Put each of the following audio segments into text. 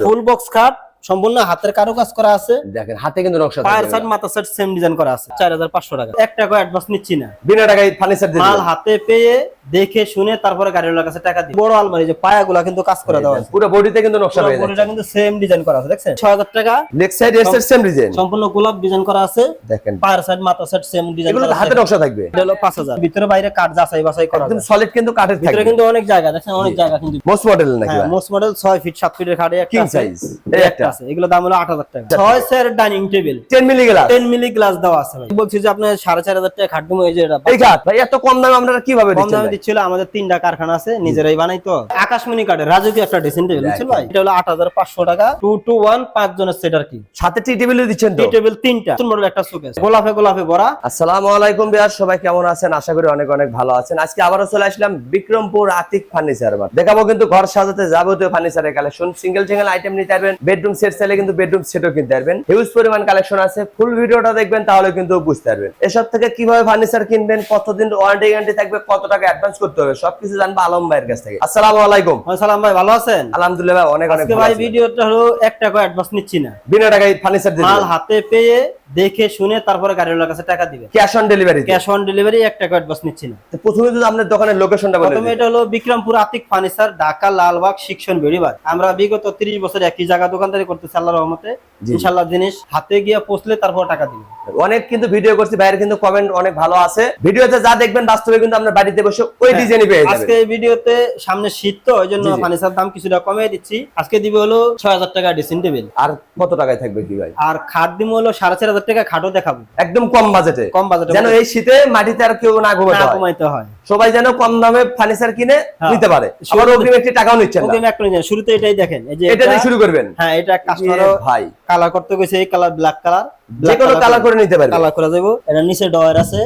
Full box খাট সম্পূর্ণ হাতের কারুকাজ করা আছে। দেখেন হাতে কিন্তু নকশা পায়ের সাইড মাথা সাইড সেম ডিজাইন করা আছে। চার হাজার পাঁচশো টাকা। এক টাকা অ্যাডভান্স নিচ্ছি না। বিনা টাকায় ফার্নিচার দিয়ে মাল হাতে পেয়ে দেখে শুনে তারপরে গাড়িওয়ালার কাছে টাকা দিই বড় আলমারি যে পায়াগুলা কিন্তু কাজ করে দেওয়া আছে। পুরো বডিতে কিন্তু নকশা পুরো পেয়ে বডিটা কিন্তু সেম ডিজাইন করা আছে দেখছেন? ছয় হাজার টাকা। লেগ সাইড এর সেম ডিজাইন সম্পূর্ণ গোলাপ ডিজাইন করা আছে। দেখেন। পায়ের সাইড মাথা সাইড সেম ডিজাইন এগুলো করা হাতে নকশা থাকবে। এটা হলো পাঁচ হাজার। ভিতরে বাইরে কাঠ যাচাই বাছাই করা একদম সলিড কিন্তু কাঠের ভিতরে কিন্তু অনেক জায়গা দেখেন অনেক জায়গা কিন্তু। মোস্ট মডেল নাকি মোস্ট মডেল ছয় ফিট সাত ফিটের খাটে আছে। size, এই একটা। আছে এগুলো দাম হলো আট হাজার টাকা। ছয় সের dining table 10 milli glass ten milli glass দেওয়া আছে ভাই। বলছি যে আপনার সাড়ে চার হাজার টাকা এই যে এই ভাই এত কম দামে আপনারা কীভাবে কম দামে দিচ্ছিল আমাদের তিনটা কারখানা আছে নিজেরাই বানাই তো। আকাশমণি কাঠের রাজকীয় একটা টেবিল বুঝছিল ভাই? এটা হলো আট হাজার পাঁচশো টাকা টু টু ওয়ান পাঁচ জনের সেট আর কি। সাথে টি টেবিলও দিচ্ছেন টি টেবিল তিনটা মডেল একটা শোকেস গোলাপে গোলাপে ভরা। আসসালামু আলাইকুম বিয়ার সবাই কেমন আছেন? আশা করি অনেক অনেক ভালো আছেন। আজকে আবারও চলে আসলাম বিক্রমপুর আতিক ফার্নিচার দেখাবো কিন্তু ঘর সাজাতে যাবতীয় ফার্নিচারের কালেকশন সিঙ্গেল সিঙ্গেল আইটেম নিতে পারবেন বেডরুম সেট চাইলে কিন্তু বেডরুম সেটও কিনতে পারবেন। হিউজ পরিমাণ কালেকশন আছে ফুল ভিডিওটা দেখবেন তাহলে কিন্তু বুঝতে পারবেন। এসব থেকে কীভাবে ফার্নিচার কিনবেন কতদিন ওয়ারেন্টি গ্যারান্টি থাকবে কত টাকা অ্যাডভান্স করতে হবে সবকিছু জানব আলম ভাইয়ের কাছ থেকে। আসসালামু আলাইকুম। সালাম ভাই ভালো আছেন? আলহামদুলিল্লাহ ভাই অনেক অনেক ভাই ভিডিওটা হলো এক টাকা অ্যাডভান্স নিচ্ছি না। বিনা টাকায় ফার্নিচার মাল হাতে পেয়ে দেখে শুনে তারপরে গাড়িওয়ালার কাছে টাকা দিবে। Cash on delivery cash on delivery এক টাকা অ্যাডভান্স নিচ্ছি না। প্রথমে যদি আপনার দোকানের লোকেশনটা বলে প্রথমে এটা হলো বিক্রমপুর আতিক ফার্নিচার ঢাকা লালবাগ শিক্ষণ বেড়িবাগ। আমরা বিগত 30 বছর একই জায়গা দোকানদারি করতেছি আল্লাহর রহমতে। ইনশাআল্লাহ জিনিস হাতে গিয়ে পৌঁছলে তারপর টাকা দিবে। অনেক কিন্তু ভিডিও করছি ভাইয়ের কিন্তু কমেন্ট অনেক ভালো আছে। ভিডিওতে যা দেখবেন বাস্তবে কিন্তু আপনার বাড়িতে বসে ওই ডিজাইনই পেয়ে হ্যাঁ, আজকে যাবেন। এই ভিডিওতে সামনে শীত তো ওই জন্য জি, জি। ফার্নিচার দাম কিছুটা কমিয়ে দিচ্ছি। আজকে দিবে হলো ছয় হাজার টাকা ড্রেসিং টেবিল আর কত টাকায় থাকবে কি ভাই? আর খাট দিব হলো সাড়ে চার হাজার টাকা খাটও দেখাবো। একদম কম বাজেটে। কম বাজেটে যেন এই শীতে মাটিতে আর কেউ না ঘুমাতে না হয়। সবাই যেন কম দামে ফার্নিচার কিনে হ্যাঁ। নিতে পারে। আবার শুরুতে- অগ্রিম একটি টাকাও নিচ্ছেন না। ওকে একটা যাই। শুরুতে এটাই দেখেন এই যে এটা দিয়ে শুরু করবেন। হ্যাঁ এটা কাস্টমার ভাই। কালার করতে গেছে এই কালার ব্ল্যাক কালার যে কোনো কালার করে নিতে পারে কালার করা যাবে এটা নিচে ডয়ার আছে।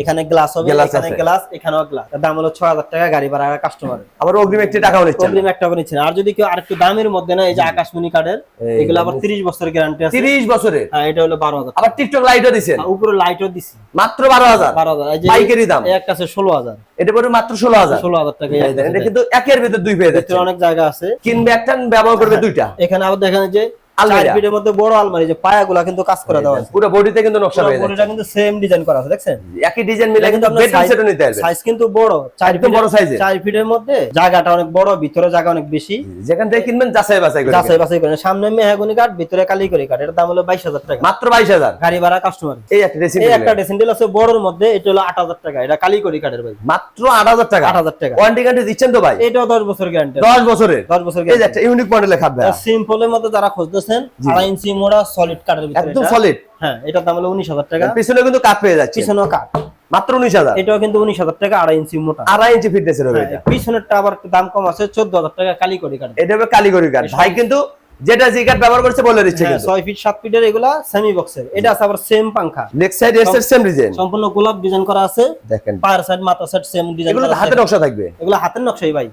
এখানে গ্লাস হবে এখানে গ্লাস এখানেও গ্লাস দাম হলো ছয় হাজার টাকা গাড়ি ভাড়া কাস্টমার আবার অগ্রিম একটি টাকাও নিচ্ছেন। না। প্রবলেম একটা করে নিচ্ছেন। আর যদি কেউ আরেকটু দামের মধ্যে না এই যে আকাশমণি কার্ডের এগুলো আবার দেখুন। তিরিশ বছরের গ্যারান্টি আছে। 30 বছরের? হ্যাঁ এটা হলো বারো হাজার আবার টিকটক লাইটও দিচ্ছেন উপরে লাইটও দিছি। মাত্র বারো হাজার? বারো হাজার। এই যে পাইকারি দাম? আছে ষোলো হাজার। এটা পড়বে মাত্র ষোলো হাজার। ষোলো হাজার টাকা এটা কিন্তু একের ভিতর দুই পেয়ে যাচ্ছে অনেক জায়গা আছে। কিনবে একটা ব্যবহার করবে দুইটা। এখানে আবার দেখেন যে আলমারি। চার মধ্যে বড় আলমারি যে পায়াগুলা কিন্তু কাজ করে দেওয়া আছে পুরো বডিতে কিন্তু নকশা পুরো বডিটা কিন্তু সেম ডিজাইন করা আছে দেখছেন? একই ডিজাইন মিলে কিন্তু আপনার বেডরুম সেটও নিতে পারবেন। সাইজ কিন্তু বড়। চার একদম বড় size-এর। চার ফিটের মধ্যে জায়গাটা অনেক বড় ভিতরে জায়গা অনেক বেশি। যেখান থেকে কিনবেন যাচাই বাছাই করে যাচাই বাছাই করেন সামনে মেহাগুনি কাঠ ভিতরে কালিকরি কাঠ। এটার দাম হলো বাইশ হাজার টাকা। মাত্র বাইশ হাজার। গাড়ি ভাড়া কাস্টমার এই একটা ড্রেসিং এই একটা ড্রেসিং টেবিল আছে বড়র মধ্যে এটা হলো আট হাজার টাকা। এটা কালিকরি কাঠের ভাই। মাত্র আট হাজার টাকা। আট হাজার টাকা। ওয়ারেন্টি গ্যারান্টি দিচ্ছেন তো ভাই? এটাও দশ বছর গ্যারান্টি দশ বছরের। দশ বছর এই যে একটা ইউনিক মডেলের খাট ভাই। সিম্পলের মধ্যে যারা খুঁজতেছেন জি। আড়াই ইঞ্চি মোড়া সলিড কাঠের ভিতরে একদম এটা। সলিড হ্যাঁ এটার দাম হলো উনিশ হাজার টাকা। পিছনে কিন্তু কাঠ পেয়ে যাচ্ছে পিছনেও কাঠ মাত্র উনিশ হাজার। এটাও কিন্তু উনিশ হাজার টাকা আড়াই ইঞ্চি মোটা। আড়াই ইঞ্চি ফিটনেসের হবে হ্যাঁ, এটা। পিছনেরটা আবার দাম কম আছে চোদ্দ হাজার টাকা কালিকরি কাঠ এটা হবে কারিগরি কাঠ ভাই কিন্তু যেটা কাঠ ব্যবহার করছে বলে দিচ্ছে হ্যাঁ, কিন্তু। ছয় ফিট সাত ফিটের এগুলা সেমি বক্সের এটা আছে আবার সেম পাংখা। লেগ সাইড এর সেম ডিজাইন সম্পূর্ণ গোলাপ ডিজাইন করা আছে। দেখেন। পায়ের সাইড মাথা সাইড সেম ডিজাইন এগুলো করা হাতে আছে নকশা থাকবে। এগুলো হাতের নকশাই ভাই।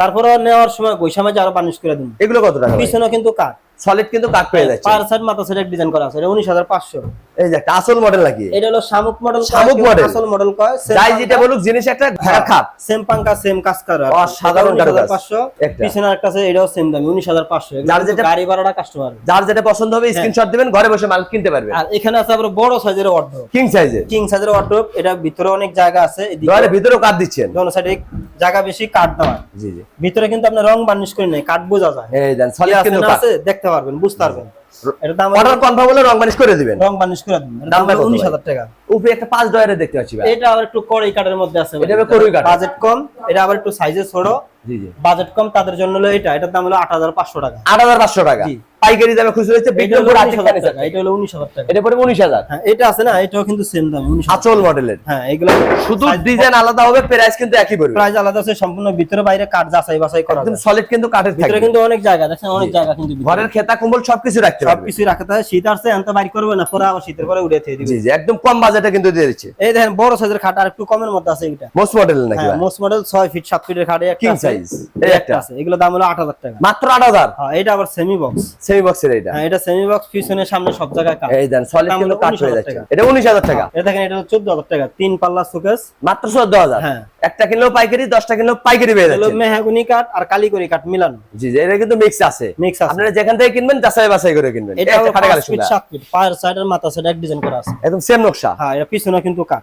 তারপরে নেওয়ার সময় গৈসা মাঝে আরও বানিশ করে দিন। এগুলো কত টাকা পিছনে কিন্তু কাঠ সলিড কিন্তু কাঠ পেয়ে যাচ্ছে। পায়ের সাইড মাথা সাইড ডিজাইন করা আছে এটা উনিশ হাজার পাঁচশো। এই যে একটা আসল মডেল নাকি? এটা হলো শামুক মডেল শামুক model। আসল মডেল কয় যাই যেটা বলুক জিনিস একটা ঘোড়া খাপ সেম পাঙ্কা সেম কাজ করা। অসাধারণ কারুকাজ। পাঁচশো। একটা। পিছনে একটা আছে এটাও সেম দাম উনিশ হাজার পাঁচশো। যার যেটা- গাড়ি ভাড়াটা কাস্টমার যার যেটা পছন্দ হবে স্ক্রিনশট দিবেন ঘরে বসে মাল কিনতে পারবেন আর এখানে আছে আবার বড় সাইজের ওয়ার্ডরোব কিং সাইজের কিং সাইজের ওয়ার্ডরোব এটা ভিতরে অনেক জায়গা আছে এদিকে ঘরে ভিতরেও কাঠ দিচ্ছেন। দোনো সাইডে জায়গা বেশি কাট দেওয়া। জি জি। ভিতরে কিন্তু আপনার রং বার্নিশ করে নেই কাঠ বোঝা যায়। এই দেন সলিড কিন্তু আছে? দেখতে পারবেন বুঝতে পারবেন। এটা দাম অর্ডার কনফার্ম হলে রং বানিশ করে দিবেন। রং বানিশ করে দিবেন। দামটা দাম কত উনিশ ভাই? হাজার টাকা। উপরে একটা পাঁচ ডয়ারে দেখতে পাচ্ছি এটা আবার একটু কাঠের মধ্যে আছে এটা আবার কড়ই কাঠ। বাজেট কম এটা আবার একটু সাইজে ছোট। জি জি। বাজেট কম তাদের জন্য হলো এটা। এটার দাম হলো আট হাজার পাঁচশো টাকা। আট হাজার পাঁচশো টাকা। পাইকারি দামে খুচরো হচ্ছে হাজার ফার্নিচার টাকা। এটা হলো উনিশ হাজার টাকা। এটা পড়বে উনিশ হাজার। হ্যাঁ এটা আছে না এটাও কিন্তু সেম দাম উনিশ হাজার। আচল মডেলের। হ্যাঁ এগুলো শুধু ডিজাইন আলাদা হবে প্রাইস কিন্তু একই পড়বে। প্রাইস আলাদা আছে সম্পূর্ণ ভিতরে বাইরে কাঠ যাচাই বাছাই করা একদম সলিড কিন্তু কাঠের ভিতরে কিন্তু অনেক জায়গা দেখছেন অনেক জায়গা কিন্তু ঘরের খেতা কম্বল সবকিছু রাখতে পারবে সবকিছু রাখতে হয় শীত আসছে আনতে বাইর করবে না পরে আবার শীতের পরে উড়ে দিয়ে দিবে। জি জি একদম কম বাজেট বাজেটে কিন্তু দিয়ে দিচ্ছে। এই দেখেন বড় সাইজের খাট আর একটু কমের মধ্যে আছে এটা মোস্ট মডেল নাকি হ্যাঁ মোস্ট মডেল ছয় ফিট সাত ফিটের খাটে একটা আছে। এই একটা। আছে। এগুলো দাম হলো আট হাজার টাকা। মাত্র আট হাজার? হ্যাঁ এটা আবার সেমি বক্স সেমি বক্সের এটা হ্যাঁ এটা সেমি বক্স পিছনে সামনে সব জায়গায় কাট এই দেন সলিড কিন্তু কাট হয়ে যাচ্ছে। এটা উনিশ হাজার টাকা। এটা দেখেন এটা হলো চোদ্দ হাজার টাকা। তিন পাল্লা সুকেস মাত্র চোদ্দ হাজার। হ্যাঁ। একটা কিনলেও পাইকারি দশটা কিনলেও পাইকারি পেয়ে যাচ্ছে। মেহাগুনি কাঠ আর কালিকরি কাঠ মিলানো। জি জি এটা কিন্তু মিক্স আছে। মিক্স আছে। আপনারা যেখান থেকে কিনবেন যাচাই বাছাই করে কিনবেন। এটা খাটে কালেকশন ফিট সাত ফিট পায়ের সাইড আর মাথা সাইড এক ডিজাইন করা আছে। একদম সেম নকশা। হ্যাঁ এটা পিছনে কিন্তু কাঠ।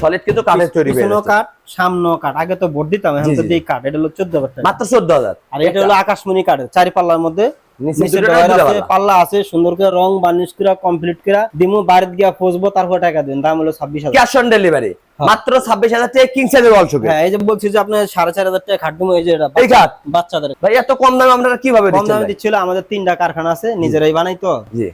সলিড কিন্তু কাঠের তৈরি পেয়ে কাঠ সামনেও কাঠ। আগে তো ভোট দিতাম এখন তো জি। কাঠ এটা হলো টাকা। মাত্র আর এটা হলো আকাশমণি কাঠ চারি পাল্লার মধ্যে পাল্লা। আছে সুন্দর করে রং বার্নিশ করে কমপ্লিট করে। দিমু বাড়িতে গিয়া পৌঁছবো তারপর টাকা দিন। দাম হলো ছাব্বিশ হাজার। Cash on delivery. মাত্র ছাব্বিশ হাজার টাকা কিং সাইজের ওয়াল শোকে হ্যাঁ এই যে বলছি যে আপনার সাড়ে চার হাজার টাকা খাট দিমু এই যে এই বাচ্চাদের। ভাই এত কম দামে আপনারা কীভাবে কম দামে দিচ্ছিল আমাদের তিনটা কারখানা আছে নিজেরাই বানাই তো।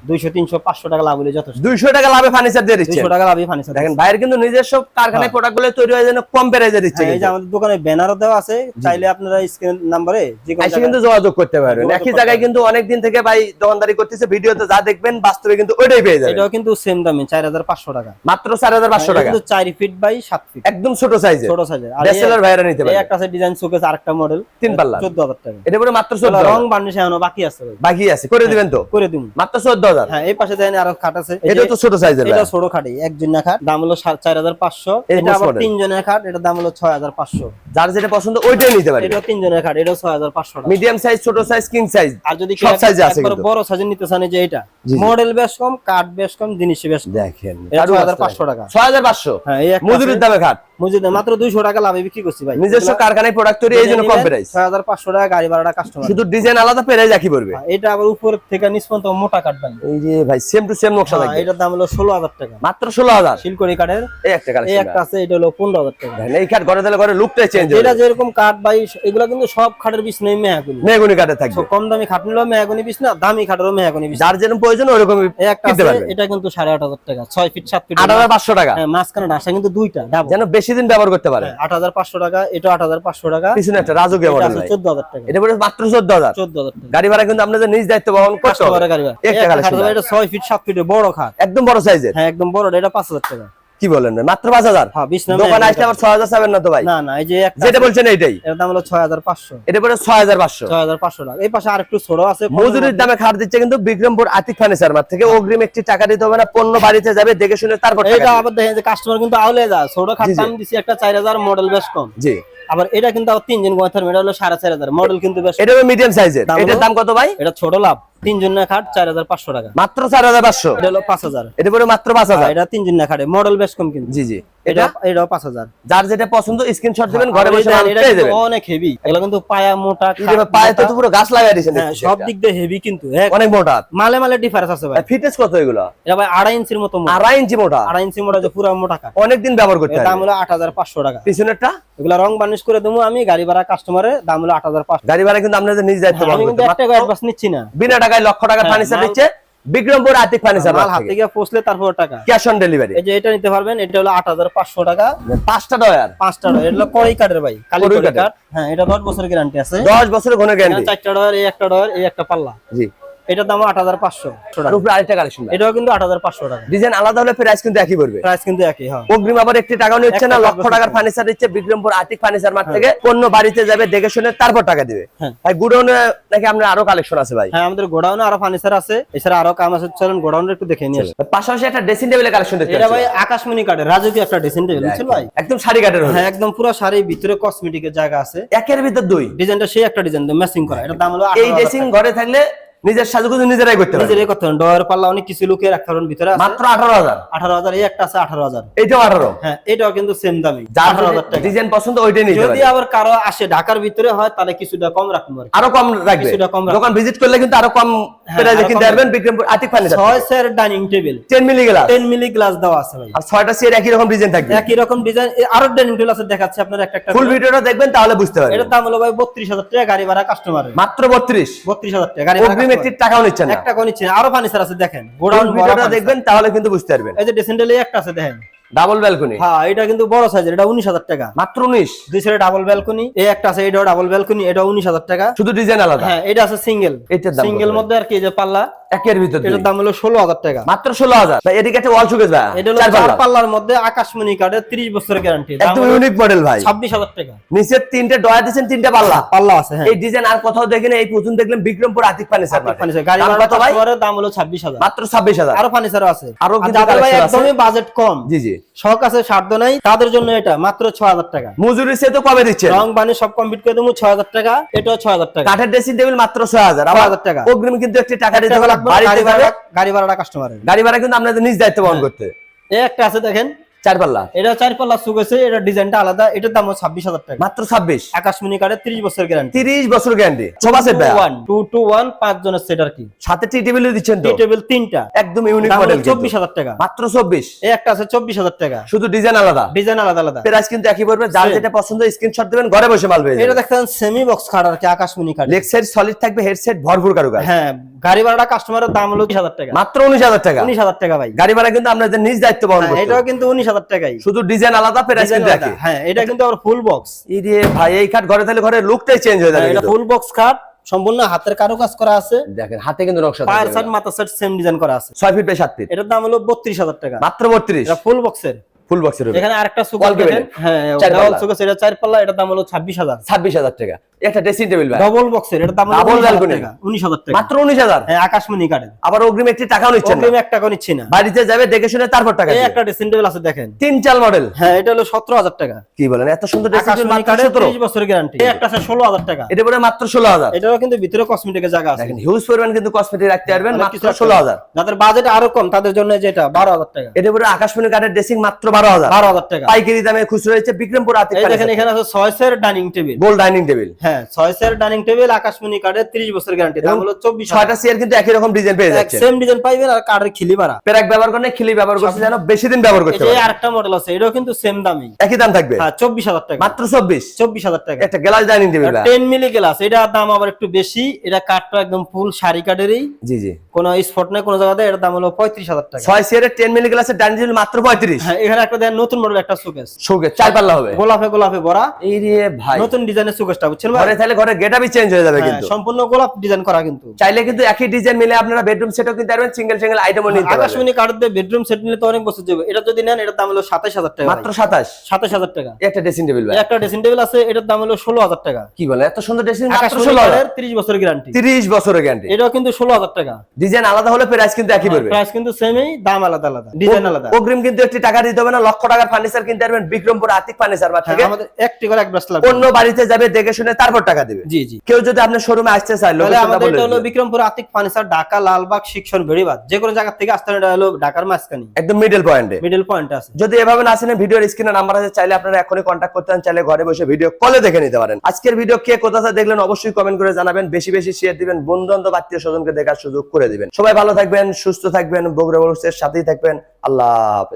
দুইশো তিনশো পাঁচশো টাকা লাভ হলে যথেষ্ট। দুইশো টাকা লাভে ফার্নিচার দিয়ে দিচ্ছে টাকা লাভই ফার্নিচার দেখেন বাইরে কিন্তু নিজস্ব কারখানায় প্রোডাক্টগুলো তৈরি হয়ে যেন কম প্রাইসে দিচ্ছে হ্যাঁ, এই যে আমাদের দোকানে ব্যানারও দেওয়া আছে চাইলে আপনারা স্ক্রিন নাম্বারে যে কোনো কিন্তু যোগাযোগ করতে পারবেন। একই জায়গায় কিন্তু অনেক দিন থেকে ভাই দোকানদারি করতেছে ভিডিওতে যা দেখবেন বাস্তবে কিন্তু ওইটাই পেয়ে যাবেন। এটাও কিন্তু সেম দামে চার হাজার পাঁচশো টাকা। মাত্র চার হাজার পাঁচশো টাকা। কিন্তু চার ফিট বাই সাত ফিট একদম ছোট সাইজের ছোট সাইজের আর ব্যাচেলর ভাইরা নিতে পারে একটা আছে ডিজাইন শোকেস আরেকটা মডেল তিন পাল্লা। চোদ্দ হাজার টাকা। এটা পরে মাত্র চোদ্দ রং বার্নিশ এখনও বাকি আছে বাকি আছে করে দিবেন তো? করে দিন মাত্র চোদ্দ হাজার। হ্যাঁ এই পাশে দেখেন আরও খাট আছে। এটা তো ছোট সাইজের এটা ছোট খাট এক জনের খাট। দাম হলো সাত- চার হাজার পাঁচশো। এই এটা আবার model। খাট এটা দাম হলো ছয় হাজার পাঁচশো। যার যেটা পছন্দ ওইটাই নিতে পারে এটাও তিন খাট এটাও ছয় হাজার পাঁচশো টাকা। মিডিয়াম সাইজ ছোট সাইজ কিং সাইজ আর যদি সব size আছে কিন্তু। বড় সাইজের নিতে চান যে এটা। মডেল বেশ কম কাঠ বেশ কম জিনিস বেশ দেখেন এটা 6500 টাকা। ছয় হাজার পাঁচশো। হ্যাঁ এই একটা মজুরির দামে খাট মজুদ মাত্র দুইশো টাকা লাভে বিক্রি করছি ভাই? নিজস্ব কারখানায় প্রোডাক্ট তৈরি এই জন্য কম প্রাইস ছয় হাজার পাঁচশো টাকা গাড়ি ভাড়াটা কাস্টমার শুধু ডিজাইন আলাদা প্রাইস একই পড়বে। এটা আবার উপর থেকে নিচ পর্যন্ত মোটা কাঠ ভাই এই যে ভাই সেম টু সেম নকশা হ্যাঁ, থাকবে এটার দাম হলো ষোলো হাজার টাকা। মাত্র ষোলো হাজার? শিলকড়ি কাঠের। এই একটা এই একটা আছে এটা হলো পনেরো হাজার টাকা। এই কাঠ ঘরে দিলে ঘরে লুকটাই চেঞ্জ হবে। এটা যেরকম কাঠ ভাই এগুলো কিন্তু সব খাটের বিষ নেই মেহাগুনি মেগুনি কাঠে থাকবে। কম দামি খাট নিলেও মেহাগুনি বিষ না দামি খাটেরও মেহাগুনি বিষ যার যেরকম প্রয়োজন ওরকমই এই একটা এটা কিন্তু সাড়ে আট হাজার টাকা ছয় ফিট সাত ফিট আট হাজার পাঁচশো টাকা। হ্যাঁ মাঝখানে ঢাসা কিন্তু দুইটা ডাবল। যেন বেশি দিন ব্যবহার করতে পারে। আট হাজার পাঁচশো টাকা এটা আট হাজার পাঁচশো টাকা। পিছনে একটা মডেল টাকা। এটা পরে মাত্র চোদ্দ হাজার। চোদ্দ হাজার টাকা। গাড়ি ভাড়া কিন্তু নিজ দায়িত্ব বহন করতে গাড়ি ভাড়া। একটা এটা ফিট ফিটের বড় খাট। একদম বড় সাইজের হ্যাঁ একদম বড় এটা পাঁচ হাজার টাকা। কি বলেন মাত্র পাঁচ হাজার? হ্যাঁ দোকানে আসলে আবার ছয় হাজার চাবেন না তো ভাই? না না এই যে যেটা বলছেন এইটাই। এর দাম হলো ছয় হাজার পাঁচশো। এটা পরে ছয় হাজার পাঁচশো। ছয় হাজার পাঁচশো টাকা। এই পাশে আর একটু ছোট আছে মজুরির দামে খাট দিচ্ছে কিন্তু বিক্রমপুর আতিক ফার্নিচার মার্ট থেকে অগ্রিম একটি টাকা দিতে হবে না পণ্য বাড়িতে যাবে দেখে শুনে তারপর এটা। আবার দেখেন যে কাস্টমার কিন্তু আউলে যায়। ছোট খাট। দাম দিছি একটা চার হাজার মডেল বেশ কম। জি। আবার এটা কিন্তু তিনজন গোয়াথার এটা হলো সাড়ে চার হাজার মডেল কিন্তু বেশ এটা মিডিয়াম সাইজের এটার দাম কত ভাই? এটা ছোট লাভ। তিনজন খাট চার হাজার পাঁচশো টাকা। মাত্র চার হাজার পাঁচশো? এটা হলো পাঁচ হাজার। এটা পরে মাত্র পাঁচ হাজার। এটা তিনজন খাটে মডেল বেশ কম কিন্তু। জি জি। এটা এটা এটাও পাঁচ হাজার। যার যেটা পছন্দ স্ক্রিনশট দিবেন ঘরে বসে এটা- মাল এটা পেয়ে কিন্তু যাবেন। অনেক হেভি এগুলো কিন্তু পায়া মোটা এই যে খাট পায়ে তো পুরো গাছ লাগাই দিয়েছেন হ্যাঁ, সব দিক দিয়ে হেভি কিন্তু। অনেক মোটা। মালে মালে ডিফারেন্স আছে ভাই। ফিটনেস কত এগুলো? এটা ভাই আড়াই ইঞ্চির মতো মোটা। আড়াই ইঞ্চি মোটা? আড়াই ইঞ্চি মোটা যে পুরো মোটা কাঠ অনেক দিন ব্যবহার করতে দাম হলো আট হাজার পাঁচশো টাকা। পিছনেরটা? এগুলা রং বার্নিশ করে দেবো আমি গাড়ি ভাড়া কাস্টমারের দাম হলো আট হাজার পাঁচশো। গাড়ি ভাড়া কিন্তু আপনাদের নিজ দায়িত্ব আমি কিন্তু অ্যাডভান্স নিচ্ছি না। বিনা টাকায় লক্ষ টাকা হ্যাঁ, ফার্নিচার দিচ্ছে বিক্রমপুর আতিক ফার্নিচার মাল হাতে গিয়ে পৌঁছলে তারপর টাকা। ক্যাশ অন ডেলিভারি এই যে এটা নিতে পারবেন এটা হলো আট হাজার পাঁচশো টাকা। পাঁচটা ডয়ার পাঁচটা ডয়ার এটা কড়াই কাঠের ভাই কালি কাঠ। হ্যাঁ এটা 10 বছরের গ্যারান্টি আছে। দশ বছরের ঘন গ্যারান্টি চারটা ডয়ার এই একটা ডয়ার এই একটা পাল্লা। জি। এটার দাম আট হাজার পাঁচশো উপরে আরেকটা কালেকশন এটাও কিন্তু আট হাজার পাঁচশো টাকা। ডিজাইন আলাদা হলে প্রাইস কিন্তু একই পড়বে। প্রাইস কিন্তু একই হ্যাঁ। অগ্রিম আবার একটি টাকাও নিচ্ছে না লক্ষ টাকার ফার্নিচার দিচ্ছে বিক্রমপুর ফার্নিচার মার্ট থেকে। পণ্য বাড়িতে যাবে দেখে শুনে তারপর টাকা দিবে। হ্যাঁ। ভাই গুডাউনে নাকি আপনার আরও কালেকশন আছে ভাই? হ্যাঁ আমাদের গোডাউনে আরও ফার্নিচার আছে। এছাড়া আরও কাম আছে চলেন গোডাউনে একটু দেখে নিয়ে আসি। পাশাপাশি একটা ড্রেসিং টেবিলের কালেকশন দেখতে এটা ভাই। আকাশমণি কাঠের রাজকীয় একটা ড্রেসিং টেবিল বুঝছেন ভাই? একদম শাড়ি কাটের হ্যাঁ একদম পুরো শাড়ি ভিতরে কসমেটিকের জায়গা আছে। একের ভিতর দুই। ডিজাইনটা সেই একটা ডিজাইন ম্যাচিং করা। এটার দাম হলো এই ড্রেসিং ঘরে থাকলে নিজের সাজুগুজু নিজেরাই করতে পারবে। নিজের এই কথা ডয়ের পাল্লা অনেক কিছু লুকিয়ে রাখতে পারেন ভিতরে আছে। মাত্র আঠারো হাজার। আঠারো হাজার এই একটা আছে আঠারো হাজার। এইটাও আঠারো। হ্যাঁ এটাও কিন্তু সেম দামি যার আঠারো হাজার টাকা। ডিজাইন পছন্দ ওইটাই নিতে যদি আবার কারও আসে ঢাকার ভিতরে হয় তাহলে কিছুটা কম রাখব আর আরও কম রাখবে। কিছুটা কম রাখবে। দোকান ভিজিট করলে কিন্তু আরও কম হ্যাঁ, প্রাইসে আরও কিনতে পারবেন। বিক্রমপুর আতিক ছয় dining table ten milli glass ten milli glass দেওয়া আছে ভাই। আর ছয়টা সিয়ের একই রকম ডিজাইন থাকবে। একই রকম ডিজাইন আরও ডাইনিং টেবিল আছে দেখাচ্ছি আপনার একটা একটা ফুল। ভিডিওটা দেখবেন তাহলে বুঝতে পারবেন। এটার দাম হলো ভাই বত্রিশ হাজার টাকা গাড়ি ভাড়া কাস্টমারের মাত্র বত্রিশ। বত্রিশ হাজার টাকা গাড়ি ভাড়া customer। টাকাও নিচ্ছেন না। টাকাও নিচ্ছেন আরও ফার্নিচার আছে দেখেন। গোডাউন ভিডিওটা দেখবেন তাহলে কিন্তু বুঝতে পারবেন। এই যে ডেসেন্ডেল একটা আছে দেখেন। ডাবল ব্যালকনি হ্যাঁ এটা কিন্তু বড় সাইজের এটা উনিশ হাজার টাকা। মাত্র উনিশ? দুই সাইডে ডাবল ব্যালকনি এই একটা আছে এটাও ডাবল ব্যালকনি এটা উনিশ হাজার টাকা। শুধু ডিজাইন আলাদা? হ্যাঁ এটা আছে সিঙ্গেল সিঙ্গেল মধ্যে আর কি যে পাল্লা। একের ভিতর এটার দাম হলো ষোলো হাজার টাকা। মাত্র ষোলো হাজার। ভাই এদিকে একটা ওয়াল সুকেস ভাই। এটা হলো চার পাল্লার মধ্যে আকাশমণি কার্ডের ত্রিশ বছরের গ্যারান্টি একদম ইউনিক মডেল ভাই। ছাব্বিশ হাজার টাকা। নিচের তিনটে ডয়া দিচ্ছেন তিনটে পাল্লা। পাল্লা আছে হ্যাঁ। এই ডিজাইন আর কোথাও দেখেন এই প্রথম দেখলেন বিক্রমপুর আতিক ফার্নিচার ফার্নিচার। গাড়ি কত ভাই? দাম হলো ছাব্বিশ হাজার। মাত্র ছাব্বিশ হাজার। আরও ফার্নিচারও আছে। আরও কিন্তু ভাই একদমই বাজেট কম। জি জি। শখ আছে সাধ্য নাই। তাদের জন্য এটা মাত্র ছ হাজার টাকা। মজুরি সে তো কবে দিচ্ছে। রং বানি সব কমপ্লিট করে দেবো ছয় হাজার টাকা। এটাও ছয় হাজার টাকা। কাঠের ড্রেসিং টেবিল মাত্র ছয় হাজার। 6,000 টাকা। অগ্রিম কিন্তু একটি টাকা দিতে লাগবে না, গাড়ি ভাড়া ভাড়াটা কাস্টমারের গাড়ি ভাড়া কিন্তু আপনাদের নিজ দায়িত্ব বহন করতে। এই একটা আছে দেখেন। চার পাল্লা এটা চার পাল্লা সুখ আছে এটা ডিজাইনটা আলাদা এটার দাম ছাব্বিশ হাজার টাকা। মাত্র ছাব্বিশ? আকাশমণি কার্ডের ত্রিশ বছর গ্যারান্টি তিরিশ বছর গ্যারান্টি সোফা সেট ভাই ওয়ান টু টু ওয়ান পাঁচ জনের সেট আর কি। সাথে টি টেবিল দিচ্ছেন তো? টি টেবিল তিনটা। একদম ইউনিক মডেল চব্বিশ হাজার টাকা। মাত্র চব্বিশ? এই একটা আছে চব্বিশ হাজার টাকা। শুধু ডিজাইন আলাদা? ডিজাইন আলাদা আলাদা। প্রাইস কিন্তু একই পড়বে যার যেটা পছন্দ স্ক্রিনশট দিবেন ঘরে বসে মাল পেয়ে এটা সেমি বক্স আর কি আকাশমণি কার্ড লেগ সাইড সলিড থাকবে হেডসেট ভরপুর কারুকাজ। হ্যাঁ গাড়ি ভাড়াটা কাস্টমারের দাম হলো হাজার টাকা। মাত্র উনিশ হাজার টাকা। উনিশ হাজার টাকা ভাই। গাড়ি ভাড়া কিন্তু আপনাদের নিজ দায়িত্ব বহন হ্যাঁ, এটাও কিন্তু উনিশ হাজার টাকাই। শুধু ডিজাইন আলাদা প্রাইস কিন্তু হ্যাঁ এটা কিন্তু আবার ফুল বক্স এই দিয়ে ভাই এই খাট ঘরে থাকলে ঘরে লুকটাই চেঞ্জ হয়ে যাবে এটা ফুল বক্স খাট সম্পূর্ণ হাতের কারও কাজ করা আছে। দেখেন হাতে কিন্তু নকশা পায়ের সাইড মাথা সাইড সেম ডিজাইন করা আছে। ছয় ফিট বাই সাত ফিট এটার দাম হলো বত্রিশ হাজার টাকা। মাত্র বত্রিশ। এটা ফুল বক্সের ফুল বক্সের এখানে আরেকটা সুপার হ্যাঁ পাল্লা। চার পাল্লা এটার দাম হলো ছাব্বিশ হাজার। ছাব্বিশ হাজার টাকা। একটা ড্রেসিং টেবিল ভাই ডবল বক্সের এটার দাম হলো Double 19,000 টাকা মাত্র উনিশ হাজার। হ্যাঁ আকাশমণি কার্ডের আবার অগ্রিম একটি টাকাও নিচ্ছেন না। অগ্রিম এক টাকা নিচ্ছি না। বাড়িতে যাবে দেখে শুনে তারপর টাকা এই একটা ড্রেসিং টেবিল আছে দেখেন। তিন চাল মডেল হ্যাঁ এটা হলো সতেরো হাজার টাকা। কি বলেন এত সুন্দর ড্রেসিং টেবিল মাত্র বছরের গ্যারান্টি এই একটা আছে ষোলো হাজার টাকা। এটা পরে মাত্র ষোলো হাজার। এটারও কিন্তু ভিতরে কসমেটিকের জায়গা আছে। দেখেন হিউজ পরিমাণ কিন্তু কসমেটিক রাখতে পারবেন মাত্র কিছু আছে। ষোলো হাজার। যাদের বাজেট আরও কম তাদের জন্য যেটা বারো হাজার টাকা। এটা পরে আকাশমণি কাঠের ড্রেসিং মাত্র বারো হাজার। বারো হাজার টাকা। পাইকারি দামে খুচরো রয়েছে বিক্রমপুর আতিক দেখেন এখানে আছে ছয় ডাইনিং টেবিল। গোল ডাইনিং টেবিল হ্যাঁ ছয় ডাইনিং টেবিল আকাশমণি কার্ডের ত্রিশ বছর গ্যারান্টি দাম হলো চব্বিশ ছয়টা চেয়ার কিন্তু একই রকম ডিজাইন পেয়ে যাচ্ছে। সেম ডিজাইন পাইবেন আর কার্ডের খিলি মারা প্যারাক ব্যবহার করেন খিলি ব্যবহার করছে যেন বেশি দিন ব্যবহার করতে পারে। আরেকটা মডেল আছে এটাও কিন্তু সেম দামই। একই দাম থাকবে? হ্যাঁ চব্বিশ হাজার টাকা। মাত্র চব্বিশ? চব্বিশ হাজার টাকা। একটা glass dining table ten milli glass এটার দাম আবার একটু বেশি। এটা কাঠটা একদম ফুল শাড়ি কাঠেরই জি জি। কোনো স্পট নেই কোনো জায়গাতে এটার দাম হলো পঁয়ত্রিশ হাজার টাকা। ছয় চেয়ারের টেন মিলি গ্লাসের ডাইনিং টেবিল মাত্র পঁয়ত্রিশ? হ্যাঁ এখানে একটা দেন নতুন মডেল একটা চার পাল্লা হবে। গোলাপে গোলাপে ভরা। এই রে ভাই। নতুন ডিজাইনের বুঝছেন ভাই? ঘরে তাহলে ঘরে গেটআপই চেঞ্জ হয়ে যাবে হ্যাঁ, কিন্তু। সম্পূর্ণ গোলাপ ডিজাইন করা কিন্তু। চাইলে কিন্তু একই ডিজাইন মিলে আপনারা বেডরুম সেটও কিনতে পারবেন সিঙ্গেল সিঙ্গেল আইটেমও নিতে পারবেন। আকাশমণি কার্ড বেডরুম সেট নিলে তো অনেক বছর যাবে এটা যদি নেন এটার দাম হলো সাতাশ হাজার টাকা মাত্র সাতাশ? সাতাশ হাজার টাকা। একটা ড্রেসিং টেবিল ভাই। একটা ড্রেসিং টেবিল আছে এটার দাম হলো ষোলো হাজার টাকা। কি বলে এত সুন্দর ড্রেসিং মাত্র আকাশমণি ষোলো হাজার। কার্ডের ত্রিশ বছর গ্যারান্টি তিরিশ বছরের গ্যারান্টি এটাও কিন্তু ষোলো হাজার টাকা। ডিজাইন আলাদা হলে প্রাইস কিন্তু একই পড়বে। প্রাইস কিন্তু সেমই দাম আলাদা আলাদা। ডিজাইন আলাদা। অগ্রিম কিন্তু একটি টাকা দিতে হবে না লক্ষ টাকার ফার্নিচার কিনতে পারবেন বিক্রমপুর আতিক ফার্নিচার মার্ট থেকে আমাদের একটি করে এক ব্রাশ লাগবে। অন্য বাড়িতে যাবে দেখে শুনে তারপর টাকা দিবে। জি জি। কেউ যদি আপনার শোরুমে আসতে চায় তাহলে আমাদের এটা হলো বিক্রমপুর আতিক ফার্নিচার ঢাকা লালবাগ শিক্ষণ বেড়িবাদ যে কোনো জায়গা থেকে আসতে এটা হলো ঢাকার মাঝখানে। একদম মিডল পয়েন্টে মিডল পয়েন্ট আছে। যদি এভাবে না আসেন ভিডিওর স্ক্রিনে নাম্বার আছে চাইলে আপনারা এখনই কন্ট্যাক্ট করতে পারেন চাইলে ঘরে বসে ভিডিও কলে দেখে নিতে পারেন। আজকের ভিডিও কে কোথা থেকে দেখলেন অবশ্যই কমেন্ট করে জানাবেন। বেশি বেশি শেয়ার দিবেন বন্ধু বান্ধব আত্মীয় স্বজনকে দেখার সুযোগ করে দিবেন। সবাই ভালো থাকবেন সুস্থ থাকবেন বগুড়া বলুসের সাথেই থাকবেন। আল্লাহ হাফেজ।